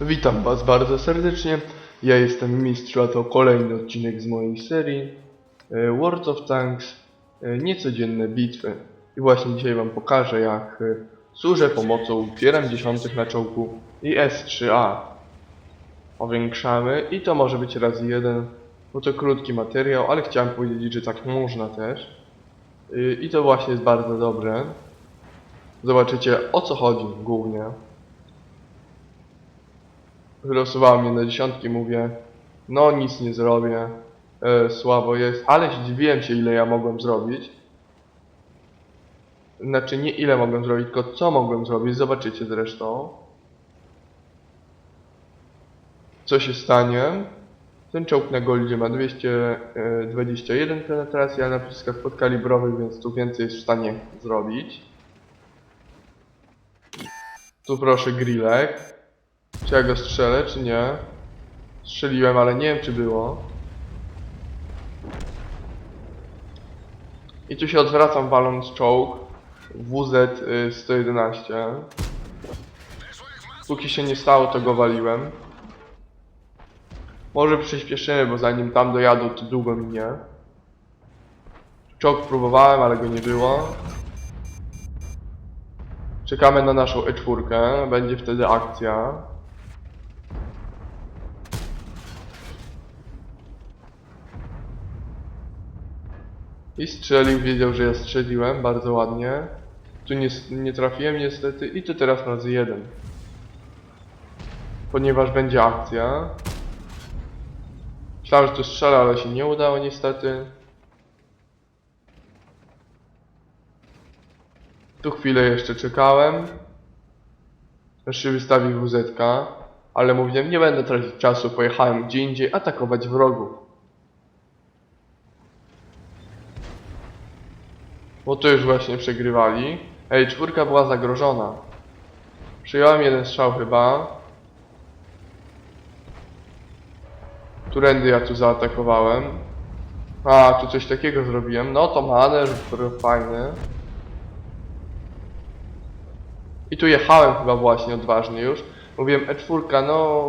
Witam Was bardzo serdecznie. Ja jestem Mistrz, a to kolejny odcinek z mojej serii e, World of Tanks e, Niecodzienne bitwy. I właśnie dzisiaj Wam pokażę jak e, służę pomocą tier 10 na czołgu i S3A. Powiększamy i to może być razy jeden, bo to krótki materiał, ale chciałem powiedzieć, że tak można też. I to właśnie jest bardzo dobre. Zobaczycie o co chodzi głównie wylosowało mnie na dziesiątki, mówię, no nic nie zrobię, e, słabo jest, ale zdziwiłem się ile ja mogłem zrobić. Znaczy nie ile mogłem zrobić, tylko co mogłem zrobić, zobaczycie zresztą. Co się stanie? Ten czołg na goldzie ma 221 penetracji, a na przyciskach podkalibrowych, więc tu więcej jest w stanie zrobić. Tu proszę grillek. Czy ja go strzelę, czy nie? Strzeliłem, ale nie wiem, czy było. I tu się odwracam waląc czołg WZ-111. Póki się nie stało, to go waliłem. Może przyspieszymy, bo zanim tam dojadą, to długo minie. Czołg próbowałem, ale go nie było. Czekamy na naszą E4, będzie wtedy akcja. I strzelił, wiedział, że ja strzeliłem, bardzo ładnie. Tu nie, nie trafiłem niestety i tu teraz razy jeden. Ponieważ będzie akcja. Myślałem, że tu strzela, ale się nie udało niestety. Tu chwilę jeszcze czekałem. Aż się wystawi WZ, ale mówiłem, nie będę tracić czasu, pojechałem gdzie indziej atakować wrogów. Bo tu już właśnie przegrywali. Ej, czwórka była zagrożona. Przyjąłem jeden strzał chyba. Którędy ja tu zaatakowałem. A, tu coś takiego zrobiłem. No to manewr, fajny. I tu jechałem chyba właśnie odważnie już. Mówiłem E4, no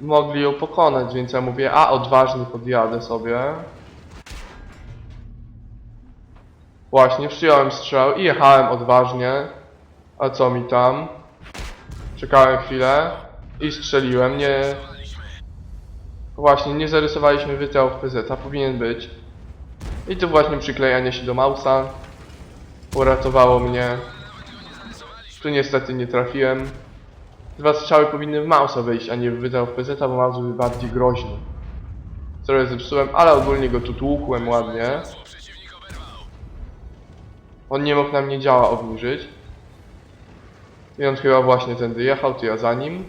mogli ją pokonać, więc ja mówię, a odważnie podjadę sobie. Właśnie, przyjąłem strzał i jechałem odważnie. A co mi tam? Czekałem chwilę i strzeliłem. Nie. Właśnie, nie zarysowaliśmy wydziału w PZ, a powinien być. I tu właśnie przyklejanie się do mausa uratowało mnie. Tu niestety nie trafiłem. Dwa strzały powinny w mausa wejść, a nie w wydział w PZ, bo maus był bardziej groźny. Trochę zepsułem, ale ogólnie go tu tłukłem ładnie. On nie mógł na mnie działa obniżyć. I on chyba właśnie tędy jechał, to ja za nim.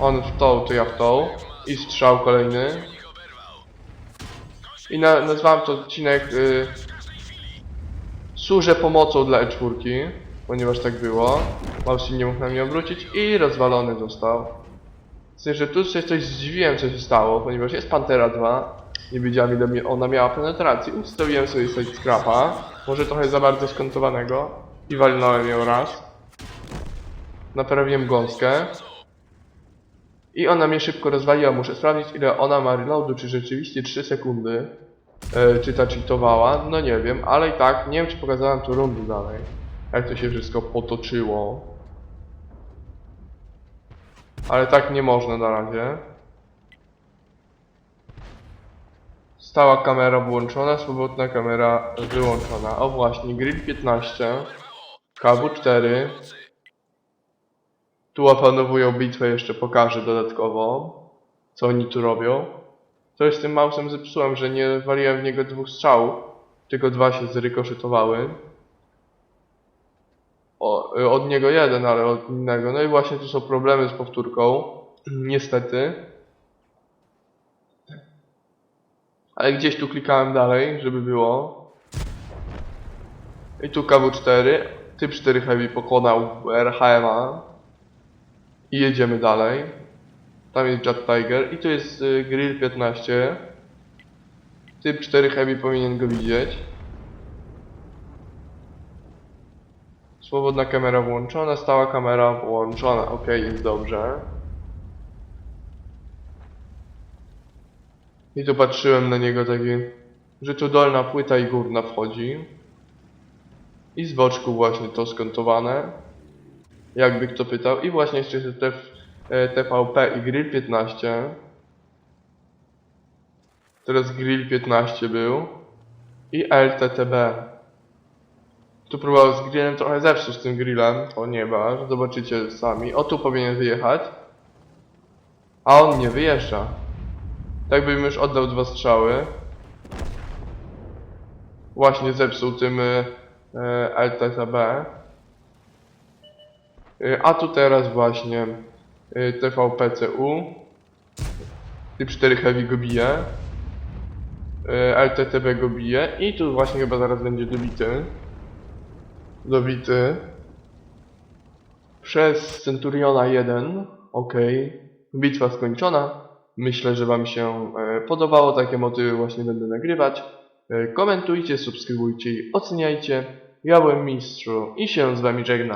On w tą, to ja w tą. I strzał kolejny. I na, nazwałem to odcinek y, Służę pomocą dla E4, ponieważ tak było. Mouse nie mógł na mnie obrócić i rozwalony został. W sensie, że tu coś zdziwiłem, co się stało, ponieważ jest Pantera 2. Nie wiedziałem ile ona miała penetracji. Ustawiłem sobie side scrapa. Może trochę za bardzo skontowanego. I walnąłem ją raz. Naprawiłem gąskę. I ona mnie szybko rozwaliła. Muszę sprawdzić ile ona ma reloadu, czy rzeczywiście 3 sekundy. E, czy ta cheatowała? No nie wiem, ale i tak nie wiem czy pokazałem tu rundę dalej. Jak to się wszystko potoczyło. Ale tak nie można na razie. Stała kamera włączona, swobodna kamera wyłączona. O właśnie, grill 15, KW4. Tu opanowują bitwę, jeszcze pokażę dodatkowo, co oni tu robią. Coś z tym mausem zepsułem, że nie waliłem w niego dwóch strzałów, tylko dwa się zrykoszytowały. O, od niego jeden, ale od innego. No i właśnie tu są problemy z powtórką. Niestety. Ale gdzieś tu klikałem dalej, żeby było. I tu KW4. Typ 4 Heavy pokonał RHMA. I jedziemy dalej. Tam jest Jet Tiger. I tu jest y, Grill 15. Typ 4 Heavy powinien go widzieć. Swobodna kamera włączona, stała kamera włączona. Ok, jest dobrze. I tu patrzyłem na niego taki, że tu dolna płyta i górna wchodzi. I z boczku właśnie to skontowane. Jakby kto pytał. I właśnie jeszcze jest TF, e, TVP i Grill 15. Teraz Grill 15 był. I LTTB. Tu próbował z grillem trochę zepsuć tym grillem. To nie ma, zobaczycie sami. O tu powinien wyjechać. A on nie wyjeżdża. Tak bym już oddał dwa strzały. Właśnie zepsuł tym y, y, LTTB. Y, a tu teraz właśnie y, TVPCU. Typ 4 Heavy go bije. Y, LTTB go bije. I tu właśnie chyba zaraz będzie dobity. Dobity. Przez Centuriona 1. Ok. Bitwa skończona. Myślę, że Wam się e, podobało. Takie motywy właśnie będę nagrywać. E, Komentujcie, subskrybujcie i oceniajcie. Ja byłem Mistrzu i się z Wami żegnam.